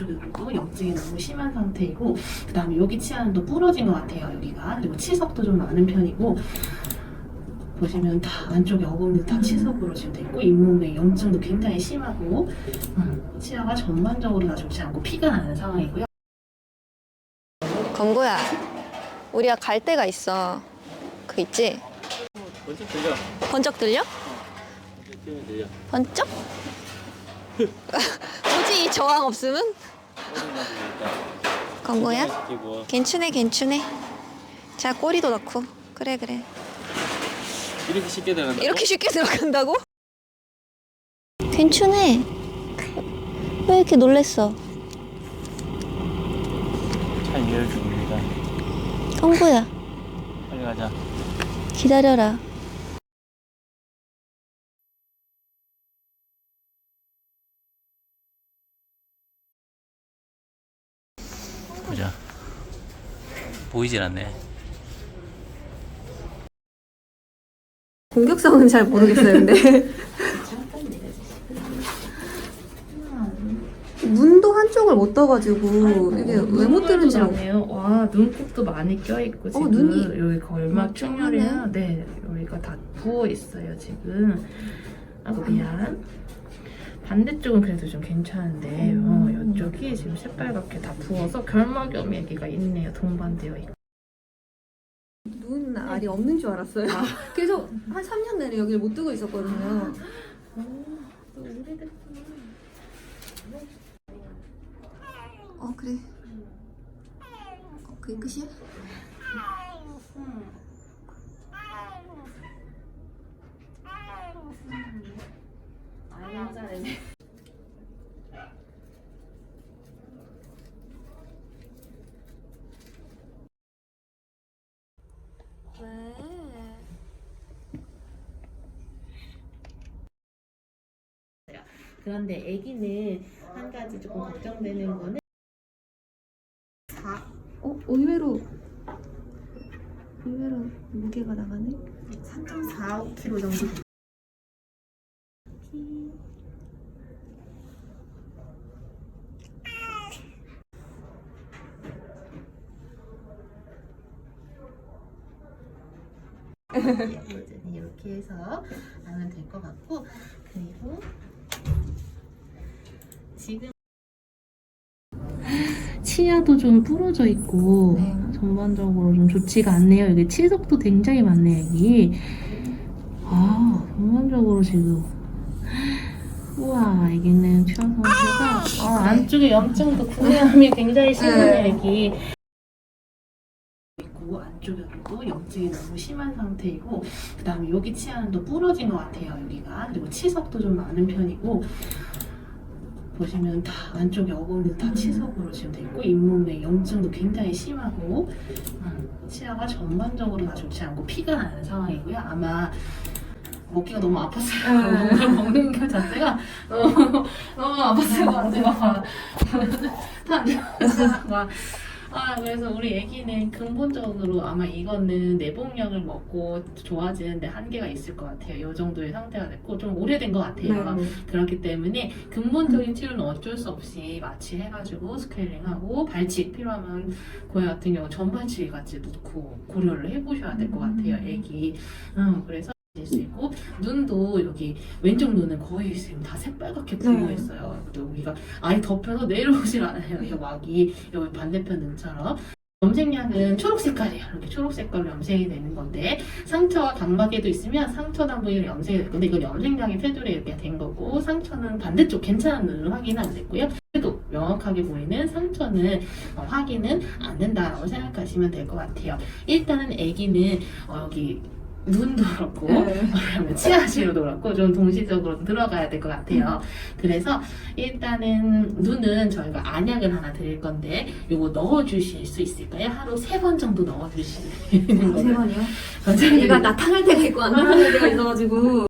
안쪽에도 염증이 너무 심한 상태이고 그 다음에 여기 치아는 또 부러진 것 같아요 여기가 그리고 치석도 좀 많은 편이고 보시면 다 안쪽에 어금니 다 치석으로 지금 돼 있고 잇몸에 염증도 굉장히 심하고 음, 치아가 전반적으로 다 좋지 않고 피가 나는 상황이고요. 건구야, 우리가 갈 데가 있어. 그 있지? 먼저 들려. 번쩍 들려? 뛰면 들려. 번쩍? 이 저항 없으면? 시키고 괜찮네, 괜찮네. 자, 꼬리도 넣고. 그래, 그래. 이렇게 쉽게 들어간다. 이렇게 쉽게 들어간다고? 괜찮네. 왜 이렇게 놀랬어? 잘 열어줍니다. 건구야, 빨리 가자. 기다려라. 보이질 않네. 공격성은 잘 모르겠어요, 근데. 눈도 한쪽을 못 떠가지고 이게 왜 못 뜨는지 알 아니에요. 와 눈곱도 많이 껴 있고 지금 어, 눈이 여기 엄청 충혈이야. 네 여기가 다 부어 있어요 지금. 아고 미안. 반대쪽은 그래도 좀 괜찮은데 음. 어, 이쪽이 지금 새빨갛게 다 부어서 결막염 얘기가 있네요. 동반되어 있고. 눈 알이 없는 줄 알았어요. 그래서 한 3년 내내 여기를 못 뜨고 있었거든요. 오래됐구나. 어 그래. 어, 그게 끝이야? 아영자네. 왜? 그런데 아기는 한 가지 조금 걱정되는 거는 어 의외로 의외로 무게가 나가네. 3.45kg 정도. 이렇게 해서 하면 될 것 같고 그리고 지금 치아도 좀 부러져 있고 네. 전반적으로 좀 좋지가 않네요. 여기 치석도 굉장히 많네 여기. 아 전반적으로 지금 우와 여기는 추한 상태가 아, 안쪽에 염증도 구매함이 굉장히 심해요 네. 여기. 있고 안쪽에도 염증이 너무 심한 상태이고 그다음에 여기 치아는 또 부러진 것 같아요 여기가 그리고 치석도 좀 많은 편이고 보시면 다 안쪽에 어금니 다 치석으로 지금 돼 있고 잇몸에 염증도 굉장히 심하고 음, 치아가 전반적으로 다 좋지 않고 피가 나는 상황이고요. 아마 먹기가 너무 아팠어요. 뭔가 먹는 것 자체가 너무 너무 아팠어요. 가지고 막 아, 그래서 우리 애기는 근본적으로 아마 이거는 내복약을 먹고 좋아지는데 한계가 있을 것 같아요. 이 정도의 상태가 됐고 좀 오래된 것 같아요. 네. 그렇기 때문에 근본적인 치료는 어쩔 수 없이 마취해가지고 스케일링하고 발치 필요하면 고양 같은 경우 전발치기까지 놓고 고려를 해보셔야 될 것 같아요. 애기. 음, 그래서 될 수 있고 눈도 여기 왼쪽 눈은 거의 지금 다 새빨갛게 부어 네. 있어요. 여기가 아예 덮여서 내려오질 않아요. 이 막이 여기 반대편 눈처럼. 염색약은 초록 색깔이에요. 이렇게 초록 색깔로 염색이 되는 건데 상처와 각막에도 있으면 상처나 부위를 염색이 될 건데 이건 염색약의 테두리에 이렇게 된 거고 상처는 반대쪽 괜찮은 눈을 확인 안 됐고요. 그래도 명확하게 보이는 상처는 어, 확인은 안 된다라고 생각하시면 될 것 같아요. 일단은 아기는 어, 여기 눈도 그렇고 그다음에 치아시로도 그렇고 좀 동시적으로 들어가야 될 것 같아요. 그래서 일단은 눈은 저희가 안약을 하나 드릴 건데 요거 넣어주실 수 있을까요? 하루 세 번 정도 넣어주시는 세 거예요. 번이요? 얘가 나타날 때가 있고 안 나타날 때가 있어가지고